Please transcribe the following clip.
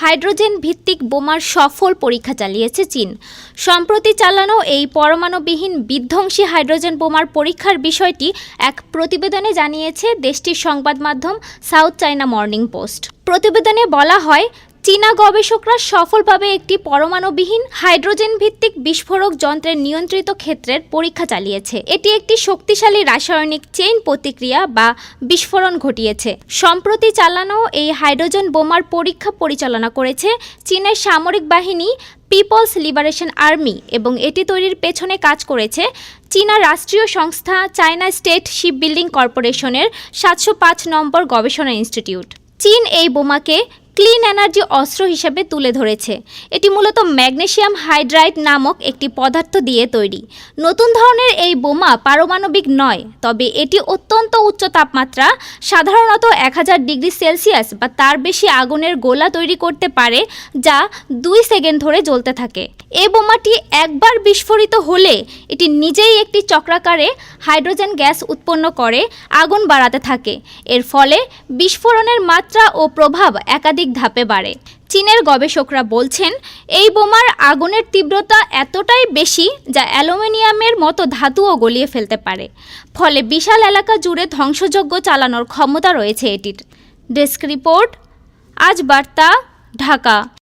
Hydrogen ভিত্তিক বোমার সফল পরীক্ষা চালিয়েছে চীন। সম্প্রতি চালানো এই পরমাণুবিহীন বিধ্বংসী হাইড্রোজেন বোমার পরীক্ষার বিষয়টি এক প্রতিবেদনে জানিয়েছে দেশটির সংবাদ মাধ্যম সাউথ চায়না মর্নিং পোস্ট। প্রতিবেদনে বলা হয় চীনা গবেষকরা সফলভাবে একটি পরমাণুবিহীন হাইড্রোজেন ভিত্তিক বিস্ফোরক যন্ত্রের নিয়ন্ত্রিত ক্ষেত্রের পরীক্ষা চালিয়েছে। এটি একটি শক্তিশালী রাসায়নিক চেইন প্রতিক্রিয়া বা বিস্ফোরণ ঘটিয়েছে। সম্প্রতি চালানো এই হাইড্রোজেন বোমার পরীক্ষা পরিচালনা করেছে চীনের সামরিক বাহিনী পিপলস লিবারেশন আর্মি এবং এটি তৈরির পেছনে কাজ করেছে চীনা রাষ্ট্রীয় সংস্থা চায়না স্টেট শিপ বিল্ডিং কর্পোরেশনের সাতশো পাঁচ নম্বর গবেষণা ইনস্টিটিউট। চীন এই বোমাকে ক্লিন এনার্জি অস্ত্র হিসেবে তুলে ধরেছে। এটি মূলত ম্যাগনেশিয়াম হাইড্রাইড নামক একটি পদার্থ দিয়ে তৈরি। নতুন ধরনের এই বোমা পারমাণবিক নয়, তবে এটি অত্যন্ত উচ্চ তাপমাত্রা, সাধারণত এক হাজার ডিগ্রি সেলসিয়াস বা তার বেশি আগুনের গোলা তৈরি করতে পারে, যা দুই সেকেন্ড ধরে জ্বলতে থাকে। এই বোমাটি একবার বিস্ফোরিত হলে এটি নিজেই একটি চক্রাকারে হাইড্রোজেন গ্যাস উৎপন্ন করে, আগুন বাড়াতে থাকে। এর ফলে বিস্ফোরণের মাত্রা ও প্রভাব একাধিক ধাপে বাড়ে। চীনের গবেষকরা বলছেন, এই বোমার আগুনের তীব্রতা এতটাই বেশি যা অ্যালুমিনিয়ামের মতো ধাতুও গলিয়ে ফেলতে পারে। ফলে বিশাল এলাকা জুড়ে ধ্বংসযজ্ঞ চালানোর ক্ষমতা রয়েছে এটির। ডেস্ক রিপোর্ট, আজ বার্তা, ঢাকা।